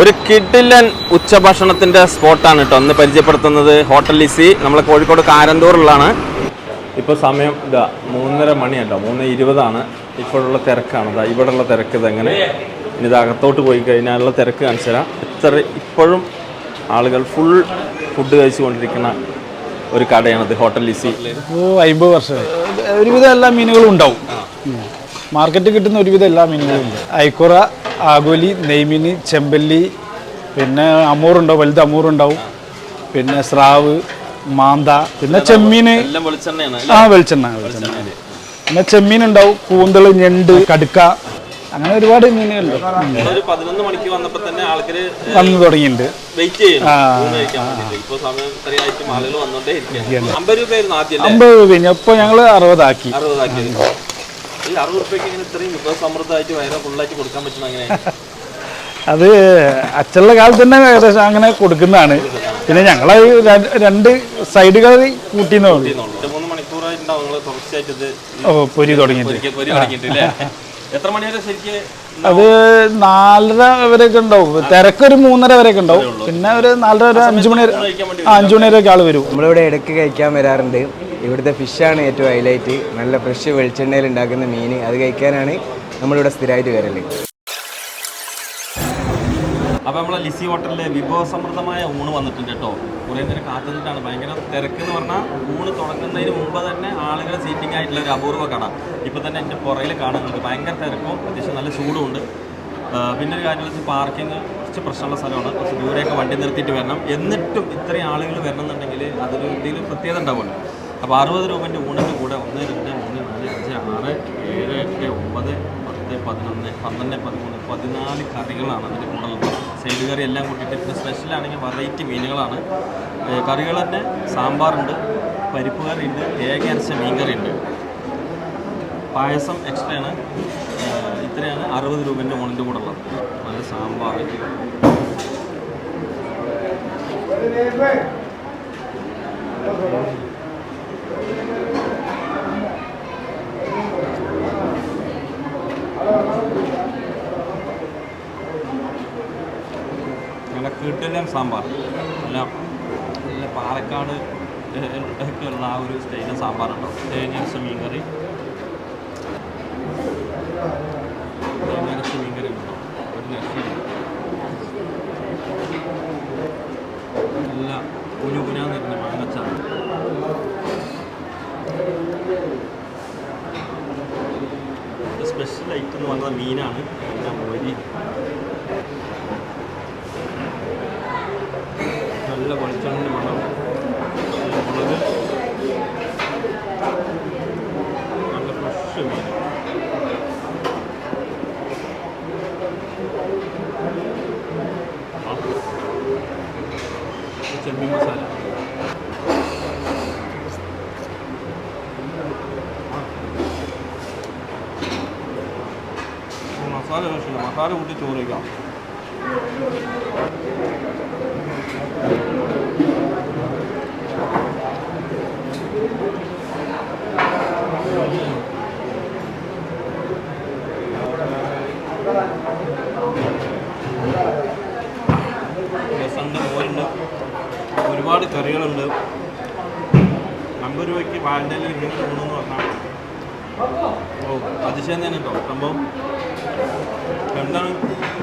ഒരു കിഡിലൻ ഉച്ചഭക്ഷണത്തിന്റെ സ്പോട്ടാണ് കേട്ടോ. ഒന്ന് പരിചയപ്പെടുത്തുന്നത് ഹോട്ടൽ ലിസി. നമ്മളെ കോഴിക്കോട് കാരന്തൂറിലാണ്. ഇപ്പോൾ സമയം ഇതാ മൂന്നര മണിയല്ലോ മൂന്ന് ഇരുപതാണ്. ഇപ്പോഴുള്ള തിരക്കാണ്. ഇതാ ഇവിടെയുള്ള തിരക്ക് ഇതെങ്ങനെ? ഇനി ഇത് അകത്തോട്ട് പോയി കഴിഞ്ഞാലുള്ള തിരക്ക് കാണിച്ചു തരാം. ഇത്ര ഇപ്പോഴും ആളുകൾ ഫുൾ ഫുഡ് കഴിച്ചുകൊണ്ടിരിക്കുന്ന ഒരു കടയാണിത് ഹോട്ടൽ ലിസി. അമ്പത് വർഷം ഒരുവിധം എല്ലാ മീനുകളും ഉണ്ടാവും. മാർക്കറ്റിൽ കിട്ടുന്ന ഒരുവിധം എല്ലാ മീനുകളും ഉണ്ട്. ഐക്കുറ ആഗോലി നെയ്മിനി ചെമ്പല്ലി പിന്നെ അമൂറുണ്ടാവും വലുത് അമൂറുണ്ടാവും. പിന്നെ സ്രാവ് മാന്ത പിന്നെ ചെമ്മീന്. ആ വെളിച്ചെണ്ണ വെളിച്ചെണ്ണ. പിന്നെ ചെമ്മീൻ ഉണ്ടാവും കൂന്തൾ ഞണ്ട് കടുക്ക. അങ്ങനെ ഒരുപാട് മീനുകളുണ്ട്. വന്നു തുടങ്ങിയിട്ടുണ്ട്. അമ്പത് രൂപ ഇപ്പൊ ഞങ്ങൾ അറുപതാക്കി. ഈ അറുപത് റുപ്യക്ക് ഇങ്ങനെ ഇത്രയും വിഭവസമൃദ്ധമായിട്ട് വയറ് ഫുള്ളായിട്ട് കൊടുക്കാൻ പറ്റുന്ന അങ്ങനെ അത് അച്ഛനുള്ള കാലത്ത് തന്നെ ഏകദേശം അങ്ങനെ കൊടുക്കുന്നതാണ്. പിന്നെ ഞങ്ങളെ രണ്ട് സൈഡുകൾ കൂട്ടിയെന്നേ ഉള്ളൂ. രണ്ട് മൂന്ന് മണിക്കൂറായിട്ടുണ്ടാവും നിങ്ങൾ തുടർച്ചയായിട്ട് ഇത് ഓ പൊരി തുടങ്ങിയിട്ട്. പൊരി തുടങ്ങിയിട്ടില്ലേ? എത്ര മണി വരെ ശരിക്ക് അത് നാലര വരെയൊക്കെ ഉണ്ടാവും. തിരക്ക് ഒരു മൂന്നര വരെയൊക്കെ ഉണ്ടാവും. പിന്നെ ഒരു നാലര ഒരു അഞ്ചു മണി വരെ അഞ്ചു മണി വരെയൊക്കെ ആൾ വരും. നമ്മളിവിടെ ഇടയ്ക്ക് കഴിക്കാൻ വരാറുണ്ട്. ഇവിടുത്തെ ഫിഷാണ് ഏറ്റവും ഹൈലൈറ്റ് നല്ല ഫ്രഷ് വെളിച്ചെണ്ണയിൽ ഉണ്ടാക്കുന്ന മീൻ. അത് കഴിക്കാനാണ് നമ്മളിവിടെ സ്ഥിരമായിട്ട് വരൽ. അപ്പോൾ നമ്മളെ ലിസി ഹോട്ടലിലെ വിഭവസമൃദ്ധമായ ഊണ് വന്നിട്ടുണ്ട് കേട്ടോ. കുറേ നേരം കാത്തുനിന്നിട്ടാണ്. ഭയങ്കര തിരക്ക് എന്ന് പറഞ്ഞാൽ ഊണ് തുടങ്ങുന്നതിന് മുമ്പ് തന്നെ ആളുകൾ സീറ്റിംഗ് ആയിട്ടുള്ള ഒരു അപൂർവ കട. ഇപ്പോൾ തന്നെ എന്റെ പുറയിൽ കാണുന്നുണ്ട്. ഭയങ്കര തിരക്കും അത്യാവശ്യം നല്ല ചൂടുമുണ്ട്. പിന്നെ ഒരു കാര്യം വെച്ചാൽ പാർക്കിംഗ് കുറച്ച് പ്രശ്നമുള്ള സ്ഥലമാണ്. കുറച്ച് ദൂരെയൊക്കെ വണ്ടി നിർത്തിയിട്ട് വരണം. എന്നിട്ടും ഇത്രയും ആളുകൾ വരണമെന്നുണ്ടെങ്കിൽ അതൊരു എന്തെങ്കിലും പ്രത്യേകത ഉണ്ടാവുമല്ലോ. അപ്പോൾ അറുപത് രൂപന്റെ ഊണിന്റെ കൂടെ ഒന്ന് രണ്ട് മൂന്ന് നാല് അഞ്ച് ആറ് ഏഴ് എട്ട് ഒമ്പത് പത്ത് പതിനൊന്ന് പന്ത്രണ്ട് പതിമൂന്ന് പതിനാല് കറികളാണ് അതിന്റെ കൂടെ ഉള്ളത്. സൈഡ് കറി എല്ലാം കൂട്ടിയിട്ട് പിന്നെ സ്പെഷ്യലാണെങ്കിൽ വെറൈറ്റി മീനുകളാണ്. കറികൾ തന്നെ സാമ്പാറുണ്ട് പരിപ്പ് കറി ഉണ്ട് തേങ്ങ അരച്ച മീൻ കറി ഉണ്ട്. പായസം എക്സ്ട്രാ ആണ്. ഇത്രയാണ് അറുപത് രൂപന്റെ ഊണിന്റെ കൂടെ ഉള്ളത്. നല്ല സാമ്പാർ. നല്ല കിട്ടില്ല സാമ്പാർ. നല്ല നല്ല പാലക്കാട് ഏഹ്, ഒക്കെ ഉള്ള ആ ഒരു സ്റ്റൈലിലെ സാമ്പാറുണ്ടോ? തേങ്ങ അരച്ച മീൻ കറി തേങ്ങ അരച്ച മീൻ കറി ഉണ്ടോ ഒരു നല്ല മാങ്ങച്ചാണ് സ്പെഷ്യൽ ഐറ്റം എന്ന് പറഞ്ഞത് മീനാണ്. പിന്നെ മൊരി നല്ല വെളിച്ചെണ്ണ മണം നല്ല മുളക് നല്ല ഫ്രഷ് മീൻ ആ. ചെമ്മീൻ മസാല. മസാല ആവശ്യമില്ല മസാല കൂട്ടി ചോറ് വയ്ക്കാം ഒരുപാട് കറികളുണ്ട്. അമ്പത് രൂപയ്ക്ക് വാലന്റൈനിൽ ഇങ്ങനെ തോന്നുന്നു പറഞ്ഞാൽ ഓ അതിശയം തന്നെ കേട്ടോ സംഭവം? എന്താണ്?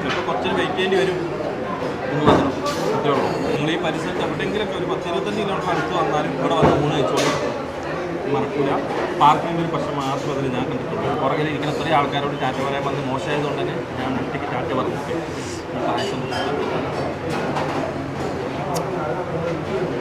ചിലപ്പോൾ കുറച്ച് വെയിറ്റ് ചെയ്യേണ്ടി വരും എന്ന് മാത്രം അത്രേ ഉള്ളൂ. നിങ്ങൾ ഈ പരിസരത്ത് എവിടെയെങ്കിലുമൊക്കെ ഒരു പത്ത് ഇരുപത്തഞ്ച് കിലോമീറ്റർ അടുത്ത് വന്നാലും ഇവിടെ വന്ന് ഊണ് കഴിച്ചോളൂ. മറക്കൂല. പാർക്കിന്റെ ഒരു പ്രശ്നം മാത്രം അതിൽ ഞാൻ കണ്ടിട്ടുണ്ട്. പുറകിൽ ഇരിക്കുന്ന ഇത്രയും ആൾക്കാരോട് ടാറ്റ പറയാൻ വന്ന് മോശമായതുകൊണ്ട് തന്നെ ഞാൻ ഒറ്റയ്ക്ക് ടാറ്റ പറഞ്ഞു പായസം Thank you.